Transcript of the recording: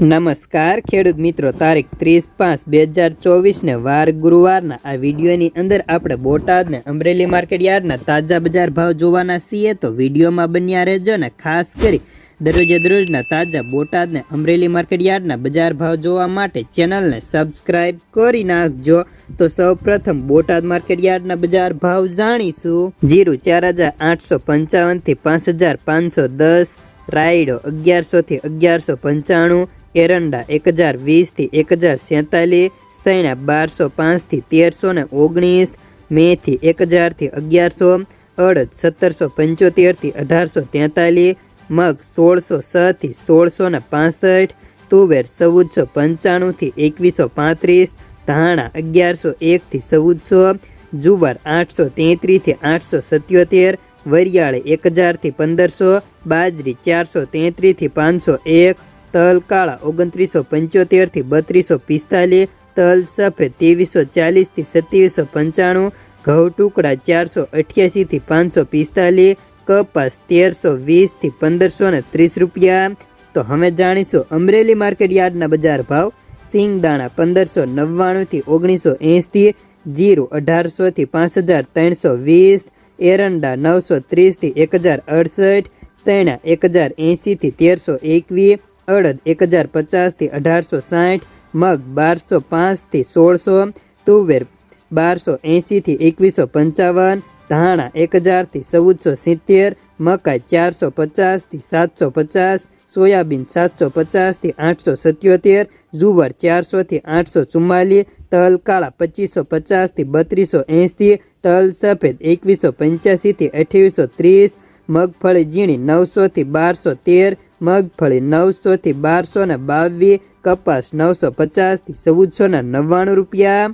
નમસ્કાર, ખેડૂત મિત્રો. તારીખ ત્રીસ પાંચ બે હજાર ચોવીસને વાર ગુરુવારના આ વિડીયોની અંદર આપણે બોટાદને અમરેલી માર્કેટ યાર્ડના તાજા બજાર ભાવ જોવાના છીએ. તો વિડીયોમાં બન્યા રહેજો ને ખાસ કરી દરરોજે દરરોજના તાજા બોટાદને અમરેલી માર્કેટ યાર્ડના બજાર ભાવ જોવા માટે ચેનલને સબસ્ક્રાઈબ કરી નાખજો. તો સૌ પ્રથમ બોટાદ માર્કેટ યાર્ડના બજાર ભાવ જાણીશું. જીરું ચાર હજાર આઠસો પંચાવનથી પાંચ હજાર પાંચસો દસ, રાયડો અગિયારસોથી અગિયારસો પંચાણું એરંડા એક હજાર વીસથી એક હજાર સેતાલીસ, સૈણા બારસો પાંચથી તેરસો ને ઓગણીસ, મેથી એક હજારથી અગિયારસો, અડદ સત્તરસો પંચોતેરથી અઢારસો તેતાલીસ, મગ સોળસો છથી સોળસો ને પાંસઠ, તુવેર ચૌદસો પંચાણુંથી એકવીસો પાંત્રીસ, ધાણા અગિયારસો એકથી ચૌદસો, જુવાર આઠસો તેત્રીસથી આઠસો સત્યોતેર, વરિયાળી એક હજારથી પંદરસો, બાજરી ચારસો તેત્રીસથી પાંચસો એક તલ કાળા ઓગણત્રીસો પંચોતેરથી બત્રીસો પિસ્તાલીસ, તલ સફેદ ત્રેવીસો ચાલીસથી સત્યાવીસો પંચાણું, ઘઉં ટુકડા ચારસો અઠ્યાસીથી પાંચસો પિસ્તાલીસ, કપાસ તેરસો વીસથી પંદરસો ને ત્રીસ રૂપિયા. તો હવે જાણીશું અમરેલી માર્કેટ યાર્ડના બજાર ભાવ. સિંગદાણા પંદરસો નવ્વાણુંથી ઓગણીસો એંશી, જીરું અઢારસોથી પાંચ હજાર ત્રણસો વીસ, એરંડા નવસો ત્રીસથી એક હજાર અડસઠ સૈણા એક હજાર એંશીથી તેરસો એકવીસ અડદ એક હજાર પચાસથી અઢારસો સાઠ, મગ બારસો પાંચથી સોળસો, તુવેર બારસો એંશીથી એકવીસો પંચાવન, ધાણા એક હજારથી ચૌદસો સિત્તેર, મકાઈ ચારસો પચાસથી સાતસો પચાસ, સોયાબીન સાતસો પચાસથી આઠસો સત્યોતેર, જુવાર ચારસોથી આઠસો ચુમ્માલીસ, તલ કાળા પચીસો પચાસથી બત્રીસો એંશી તલ સફેદ એકવીસો પંચ્યાસીથી અઠ્યાવીસો ત્રીસ, મગફળી ઝીણી નવસોથી બારસો તેર મગફળી નવસોથી બારસો ને બાવીસ કપાસ નવસો પચાસથી ચૌદસો ને નવ્વાણું રૂપિયા.